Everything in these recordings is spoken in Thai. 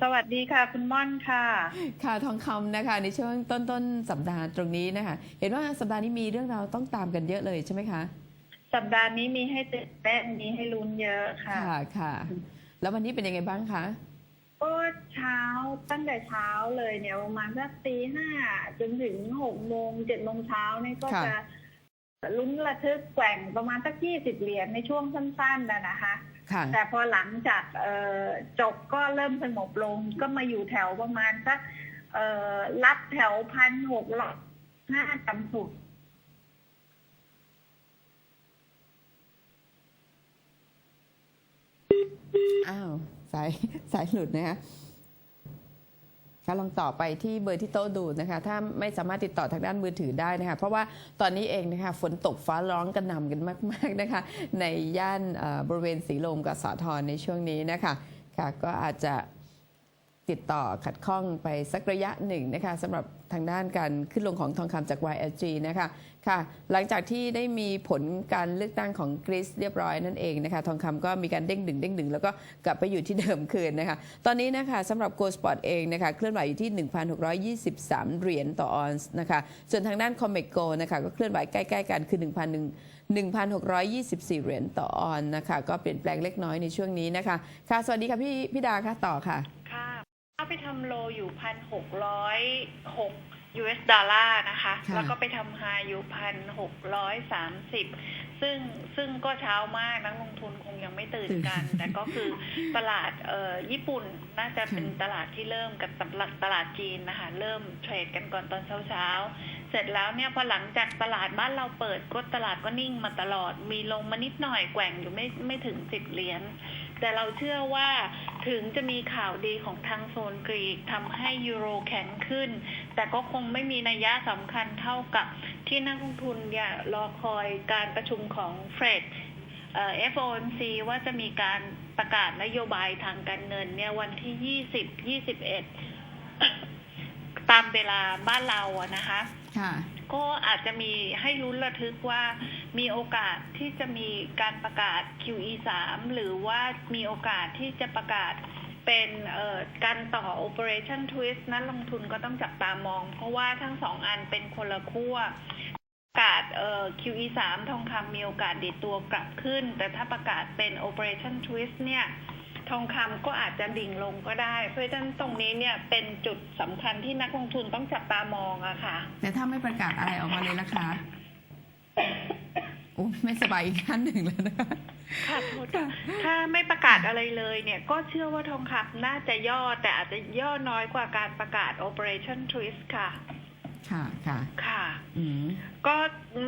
สวัสดีค่ะ คุณม่อนค่ะ ค่ะทองคำนะคะ ในช่วงต้นต้นสัปดาห์ตรงนี้นะคะ เห็นว่าสัปดาห์นี้มีเรื่องราวต้องตามกันเยอะเลยใช่ไหมคะ สัปดาห์นี้มีให้ตื่นเต้นมีให้ลุ้นเยอะค่ะ ค่ะค่ะ แล้ววันนี้เป็นยังไงบ้างคะก็เช้าตั้งแต่เช้าเลยเนี่ยประมาณสักตีห้าจนถึงหกโมงเจ็ดโมงเช้านี่ก็ค่ะจะลุ้นระทึกแกว่งประมาณสักยี่สิบเหรียญในช่วงสั้นๆนะนะคะค่ะ แต่พอหลังจากเอ่อจบก็เริ่มสงบลงก็มาอยู่แถวประมาณสักเอ่อรับแถวพันหกร้อยห้าต่ำสุดอ้าว สายสายหลุดนะคะ คะลองต่อไปที่เบอร์ที่โต๊ะดูนะคะ ถ้าไม่สามารถติดต่อทางด้านมือถือได้นะคะ เพราะว่าตอนนี้เองนะคะฝนตกฟ้าร้องกันนำกันมาก ๆนะคะ ในย่านบริเวณสีลมกับสาทรในช่วงนี้นะคะค่ะก็อาจจะ ติดต่อขัดข้องไปสักระยะหนึ่งนะคะสำหรับทางด้านการขึ้นลงของทองคำจาก YLG นะคะค่ะหลังจากที่ได้มีผลการเลือกตั้งของกรีซเรียบร้อยนั่นเองนะคะทองคำก็มีการเด้งดึงเด้งดึงแล้วก็กลับไปอยู่ที่เดิมคืนนะคะตอนนี้นะคะสำหรับ Gold Spot เองนะคะเคลื่อนไหวอยู่ที่ 1,623 เหรียญต่อออนซ์นะคะส่วนทางด้าน Comex Go นะคะก็เคลื่อนไหวใกล้ๆกันคือ1,100 1,624 เหรียญต่อออนซ์นะคะก็เปลี่ยนแปลงเล็กน้อยในช่วงนี้นะคะค่ะสวัสดีค่ะพี่พี่ดาค่ะต่อค่ะ ถ้าไปทำโลอยู่พันหกร้อยหก US ดอลลาร์นะคะค่ะแล้วก็ไปทำไฮอยู่พันหกร้อยสามสิบซึ่งซึ่งก็เช้ามากนักลงทุนคงยังไม่ตื่นกัน แต่ก็คือตลาดเอ่อญี่ปุ่นน่าจะเป็นตลาดที่เริ่มกับตลาดตลาดจีนนะคะ เริ่มเทรดกันก่อนตอนเช้าๆเสร็จแล้วเนี่ยพอหลังจากตลาดบ้านเราเปิดก็ตลาดก็นิ่งมาตลอดมีลงมานิดหน่อยแกว่งอยู่ไม่ไม่ถึงสิบเหรียญแต่เราเชื่อว่าถึงจะมีข่าวดีของทางโซนกรีกทำให้ยูโรแข็งขึ้น แต่ก็คงไม่มีนัยยะสำคัญเท่ากับที่นักลงทุนเนี่ยรอคอยการประชุมของเฟดเอ่อ FOMC ว่าจะมีการประกาศนโยบายทางการเงินเนี่ยวันที่ 20 21 ตามเวลาบ้านเราอะนะคะค่ะก็อาจจะมีให้ลุ้นระทึกว่ามีโอกาสที่จะมีการประกาศ QE 3หรือว่ามีโอกาสที่จะประกาศเป็นเอ่อการต่อ Operation Twist นั้นลงทุนก็ต้องจับตามอง เพราะว่าทั้งสองอันเป็นคนละขั้วประกาศเอ่อ QE 3ทองคำมีโอกาสดีดตัวกลับขึ้น แต่ถ้าประกาศเป็น Operation Twist เนี่ย ทองคำก็อาจจะดิ่งลงก็ได้ เพราะฉะนั้นตรงนี้เนี่ยเป็นจุดสำคัญที่นักลงทุนต้องจับตามองอะค่ะ แต่ถ้าไม่ประกาศอะไรออกมาเลยล่ะคะโอ้ไม่สบายอีกขั้นหนึ่งแล้วนะคะค่ะโทษค่ะถ้าไม่ประกาศอะไรเลยเนี่ยก็เชื่อว่าทองคำน่าจะย่อแต่อาจจะย่อน้อยกว่าการประกาศ Operation Twist ค่ะ ค่ะค่ะค่ะ อืมก็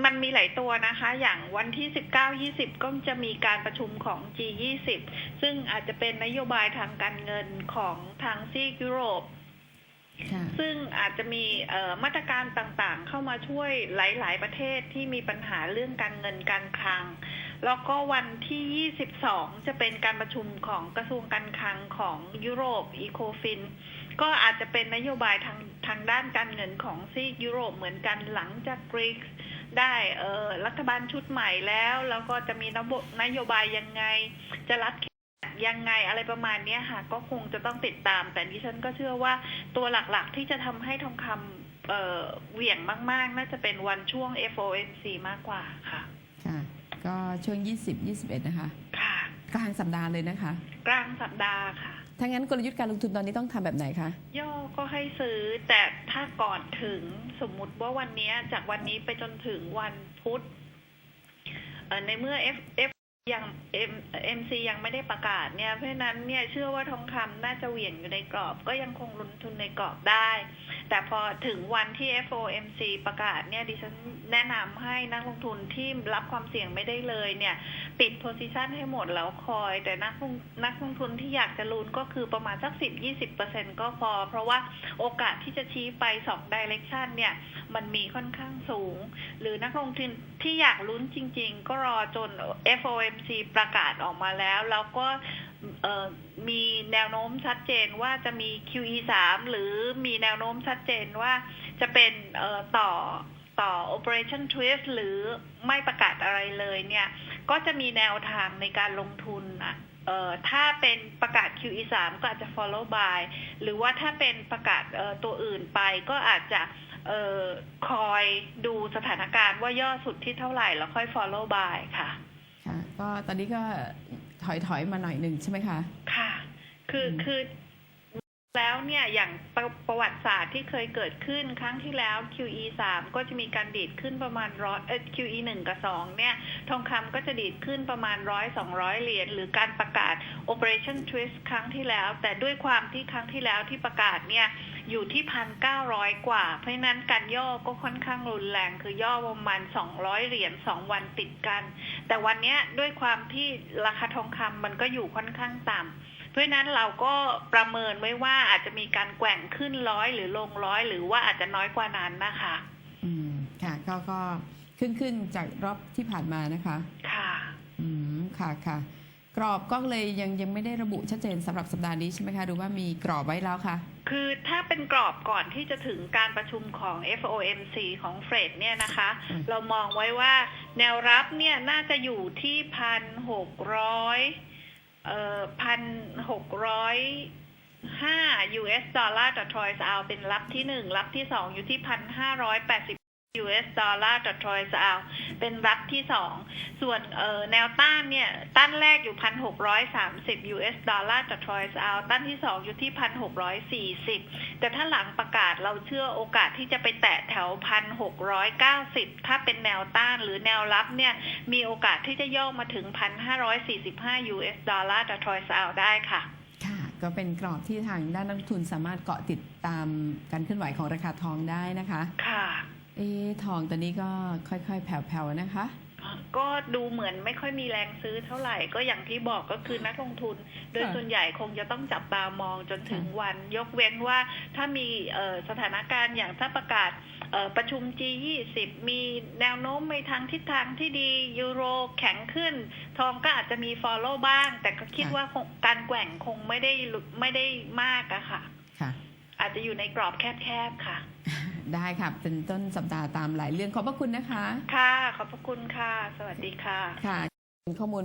มันมีหลายตัวนะคะ อย่างวันที่19 20ก็จะมีการประชุมของ G20 ซึ่งอาจจะเป็นนโยบายทางการเงินของทางซีกยุโรปค่ะซึ่งอาจจะมีเอ่อมาตรการต่างๆ เข้ามาช่วยหลาย ๆ ประเทศที่มีปัญหาเรื่องการเงินการคลัง แล้วก็วันที่ 22 จะเป็นการประชุมของกระทรวงการคลังของยุโรปอีโคฟิน ก็อาจจะเป็นนโยบายทางทางด้านการเงินของซีกยุโรปเหมือนกันหลังจากกรีกได้เอ่อรัฐบาลชุดใหม่แล้ว แล้วก็จะมีนโบนโยบายยังไง จะรัดยังไงอะไรประมาณเนี้ยค่ะ ก็คงจะต้องติดตาม แต่ดิฉันก็เชื่อว่าตัวหลักๆที่จะทำให้ทองคำเอ่อเหวี่ยงมาก ๆ น่าจะเป็นวันช่วง FOMC มากกว่าค่ะค่ะก็ช่วง 20 21 นะคะ ค่ะ กลางสัปดาห์เลยนะคะ กลางสัปดาห์ค่ะ ถ้างั้นกลยุทธ์การลงทุนตอนนี้ต้องทำแบบไหนคะ ย่อก็ให้ซื้อแต่ถ้าก่อนถึงสมมุติว่าวันนี้จากวันนี้ไปจนถึงวันพุธในเมื่อ F F ยัง M MC ยังไม่ได้ประกาศเนี่ยเพราะฉะนั้นเนี่ยเชื่อว่าทองคำน่าจะเหวี่ยงอยู่ในกรอบ ก็ยังคงลงทุนในกรอบได้ แต่พอถึงวันที่ FOMC ประกาศเนี่ยดิฉันแนะนำให้นักลงทุนที่รับความเสี่ยงไม่ได้เลยเนี่ย ปิดโพซิชันให้หมดแล้วคอย แต่นักลงนักลงทุนที่อยากจะลุ้นก็คือประมาณสักสิบยี่สิบเปอร์เซ็นก็พอ เพราะว่าโอกาสที่จะชี้ไปสองดิเรกชันเนี่ยมันมีค่อนข้างสูง หรือนักลงทุนที่อยากลุ้นจริง ๆ ก็รอจน FOMC M.C. ประกาศออกมาแล้ว แล้วก็มีแนวโน้มชัดเจนว่าจะมี QE 3หรือมีแนวโน้มชัดเจนว่าจะเป็นต่อต่อ Operation Twist หรือไม่ประกาศอะไรเลยเนี่ย ก็จะมีแนวทางในการลงทุนอะเอ่อถ้าเป็นประกาศ QE 3ก็อาจจะ follow by หรือว่าถ้าเป็นประกาศเอ่อตัวอื่นไปก็อาจจะเอ่อคอยดูสถานการณ์ว่าย่อสุดที่เท่าไหร่แล้วค่อย follow by ค่ะ ก็ตอนนี้ก็ถอยถอยมาหน่อยหนึ่งใช่ไหมคะ ค่ะ คืออืมคือแล้วเนี่ยอย่างประประวัติศาสตร์ที่เคยเกิดขึ้นครั้งที่แล้ว QE 3ก็จะมีการดีดขึ้นประมาณร้อยเออ QE 1กับ2เนี่ย ทองคำก็จะดีดขึ้นประมาณร้อยสองร้อยเหรียญหรือการประกาศ Operation Twist ครั้งที่แล้ว แต่ด้วยความที่ครั้งที่แล้วที่ประกาศเนี่ย อยู่ที่พันเก้าร้อยกว่า เพราะฉะนั้นการย่อก็ค่อนข้างรุนแรงคือย่อประมาณสองร้อยเหรียญสองวันติดกัน แต่วันเนี้ยด้วยความที่ราคาทองคำมันก็อยู่ค่อนข้างต่ำเพราะฉะนั้นเราก็ประเมินไว้ว่าอาจจะมีการแกว่งขึ้นร้อยหรือลงร้อยหรือว่าอาจจะน้อยกว่านั้นนะคะ อืมค่ะก็ก็ขึ้นขึ้นจากรอบที่ผ่านมานะคะ ค่ะ อืมค่ะค่ะก รอบก็เลยยังยังไม่ได้ระบุชัดเจนสำหรับสัปดาห์นี้ใช่ไหมคะหรือว่ามีกรอบไว้แล้วคะคือถ้าเป็นกรอบก่อนที่จะถึงการประชุมของ FOMC ของเฟดเนี่ยนะคะอืมเรามองไว้ว่าแนวรับเนี่ยน่าจะอยู่ที่พันหกร้อยเอ่อพันหกร้อยห้า US ดอลลาร์ต่อทรอยส์เอาเป็นรับที่หนึ่งรับที่สองอยู่ที่พันห้าร้อยแปดสิบ US ดอลลาร์ต่อทรอยส์เอาเป็นรับที่สองส่วนเอ่อแนวต้านเนี่ย ต้านแรกอยู่พันหกร้อยสามสิบ US ดอลลาร์ต่อทรอยส์เอาต้านที่สองอยู่ที่พันหกร้อยสี่สิบแต่ถ้าหลังประกาศเราเชื่อโอกาสที่จะไปแตะแถวพันหกร้อยเก้าสิบถ้าเป็นแนวต้านหรือแนวรับเนี่ย มีโอกาสที่จะย่อมาถึงพันห้าร้อยสี่สิบห้า US ดอลลาร์ต่อทรอยส์เอาได้ค่ะค่ะก็เป็นกรอบที่ทางด้านนักลงทุนสามารถเกาะติดตามการเคลื่อนไหวของราคาทองได้นะคะ ค่ะ เอ๊ะทองตอนนี้ก็ค่อยๆ แผ่วๆนะคะ ก็ดูเหมือนไม่ค่อยมีแรงซื้อเท่าไหร่ ก็อย่างที่บอกก็คือนักลงทุน โดยค่ะส่วนใหญ่คงจะต้องจับตามองจนถึงวัน ยกเว้นว่าถ้ามีเอ่อสถานการณ์อย่างถ้าประกาศเอ่อประชุม G20 มีแนวโน้มไปทางทิศทางที่ดียูโรแข็งขึ้น ทองก็อาจจะมี follow บ้าง แต่ก็คิดค่ะว่าคงการแกว่งคงไม่ได้หลุดไม่ได้มากอะค่ะค่ะ อาจจะอยู่ในกรอบแคบๆค่ะ ได้ค่ะ เป็นต้นสัปดาห์ตามหลายเรื่องขอบพระคุณนะคะ ค่ะ ขอบพระคุณค่ะ สวัสดีค่ะ ค่ะ ข้อมูล